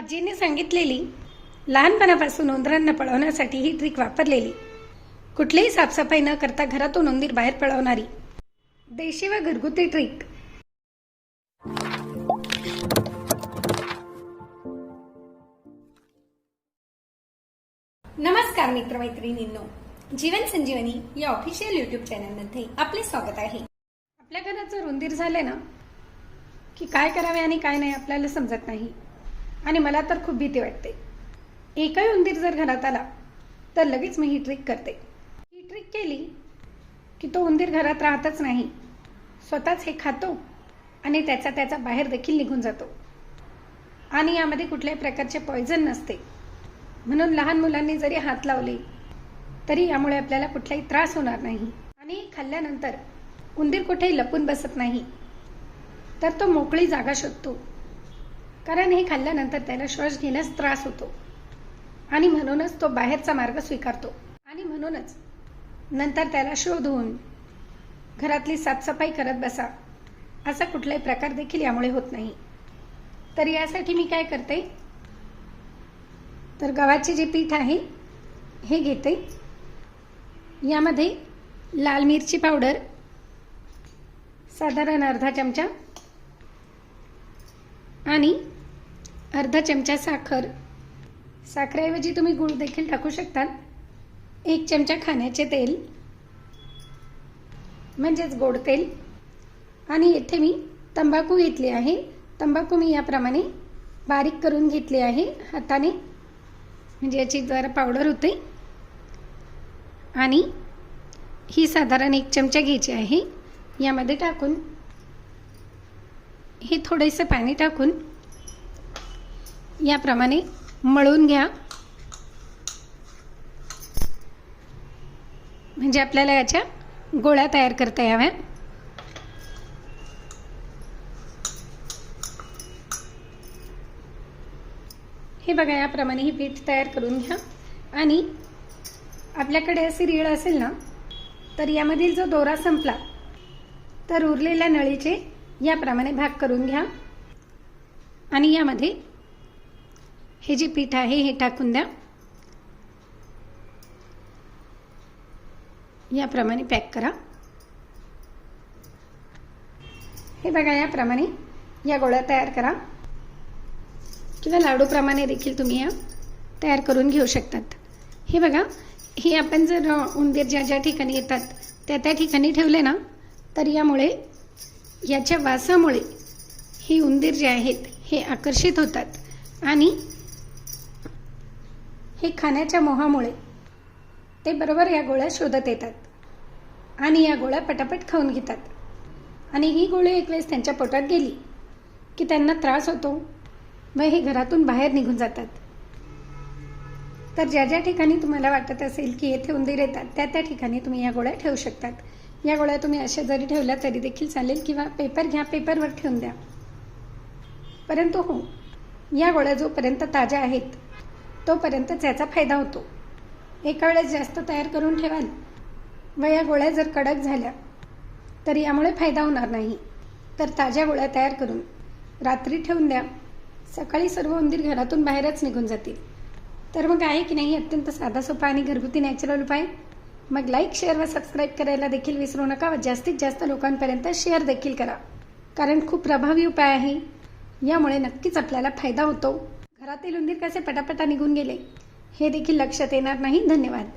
आजीने सांगितलेली लहानपणापासून उंदरांना पळवण्यासाठी ही ट्रिक वापरलेली. कुठलीही साफसफाई न करता घरातून उंदीर बाहेर पळवणारी. देशी व घरगुती ट्रिक नमस्कार मित्रमैत्रिणींनो. जीवन संजीवनी या ऑफिशियल युट्यूब चॅनलमध्ये आपले स्वागत आहे. आपल्या घरात जर उंदीर झाले ना की काय करावे आणि काय नाही आपल्याला समजत नाही. आणि मला तर खूप भीती वाटते. एकही उंदीर जर घरात आला तर लगेच मी ही ट्रिक करते. ही ट्रिक केली की तो उंदीर घरात राहतच नाही. स्वतःच हे खातो आणि त्याचा त्याचा बाहेर देखील निघून जातो. आणि यामध्ये कुठल्याही प्रकारचे पॉयझन नसते. म्हणून लहान मुलांनी जरी हात लावले तरी यामुळे आपल्याला कुठलाही त्रास होणार नाही. आणि खाल्ल्यानंतर उंदीर कुठेही लपून बसत नाही. तर तो मोकळी जागा शोधतो. कारण हे खाल्ल्यानंतर त्याला श्वास घेण्यास त्रास होतो. आणि म्हणूनच तो बाहेरचा मार्ग स्वीकारतो. आणि म्हणूनच नंतर त्याला शोधून घरातली साफसफाई करत बसा. असा कुठलाही प्रकार देखील यामुळे होत नाही. तर यासाठी मी काय करते? तर गव्हाचे जे पीठ आहे हे घेते. यामध्ये लाल मिरची पावडर साधारण अर्धा चमचा आणि अर्धा चमचा साखर. साखरेऐवजी तुम्ही गूळ देखील टाकू शकतात. एक चमचा खाण्याचे तेल म्हणजेच गोड तेल. आणि येथे मी तंबाखू घेतली आहे. तंबाखू मी याप्रमाणे बारीक करून घेतली आहे हाताने. म्हणजे याची जरा पावडर होते. आणि ही साधारण एक चमचा घ्यायची आहे. यामध्ये टाकून हे थोडेसे पाणी टाकून याप्रमाणे मळून घ्या. म्हणजे आपल्याला याच्या गोळ्या तयार करता याव्या. हे बघा याप्रमाणे ही पीठ तयार करून घ्या. आणि आपल्याकडे अशी रीळ असेल ना तर यामधील जो दोरा संपला तर उरलेल्या नळीचे याप्रमाणे भाग करून घ्या. आणि यामध्ये हे जे पीठ आहे हे टाकून द्या. याप्रमाणे पॅक करा. हे बघा याप्रमाणे या गोळ्या तयार करा. किंवा लाडूप्रमाणे देखील तुम्ही या तयार करून घेऊ शकतात. हे बघा हे आपण जर उंदीर ज्या ज्या ठिकाणी येतात त्या त्या ठिकाणी ठेवले ना तर यामुळे याच्या वासामुळे ही उंदीर जे आहेत हे आकर्षित होतात. आणि हे खाण्याच्या मोहामुळे ते बरोबर या गोळ्या शोधत येतात. आणि या गोळ्या पटापट खाऊन घेतात. आणि ही गोळी एक वेळेस त्यांच्या पोटात गेली की त्यांना त्रास होतो व हे घरातून बाहेर निघून जातात. तर ज्या ज्या ठिकाणी तुम्हाला वाटत असेल की येथे उंदीर येतात त्या त्या ठिकाणी तुम्ही या गोळ्या ठेवू शकतात. या गोळ्या तुम्ही अशा जरी ठेवल्या तरी देखील चालेल किंवा पेपर घ्या पेपरवर ठेवून द्या. परंतु हो या गोळ्या जोपर्यंत ताज्या आहेत तोपर्यंतच याचा फायदा होतो. एका वेळेस जास्त तयार करून ठेवाल. व या गोळ्या जर कडक झाल्या तर यामुळे फायदा होणार नाही. तर ताज्या गोळ्या तयार करून रात्री ठेवून द्या. सकाळी सर्व उंदीर घरातून बाहेरच निघून जातील. तर मग आहे की नाही अत्यंत साधा सोपा आणि घरगुती नॅचरल उपाय? मग लाईक शेअर व सबस्क्राईब करायला देखील विसरू नका व जास्तीत जास्त लोकांपर्यंत शेअर देखील करा. कारण खूप प्रभावी उपाय आहे. यामुळे नक्कीच आपल्याला फायदा होतो. घरातील उंदीर कसे पटापटा निघून गेले हे देखील लक्षात येणार नाही. धन्यवाद.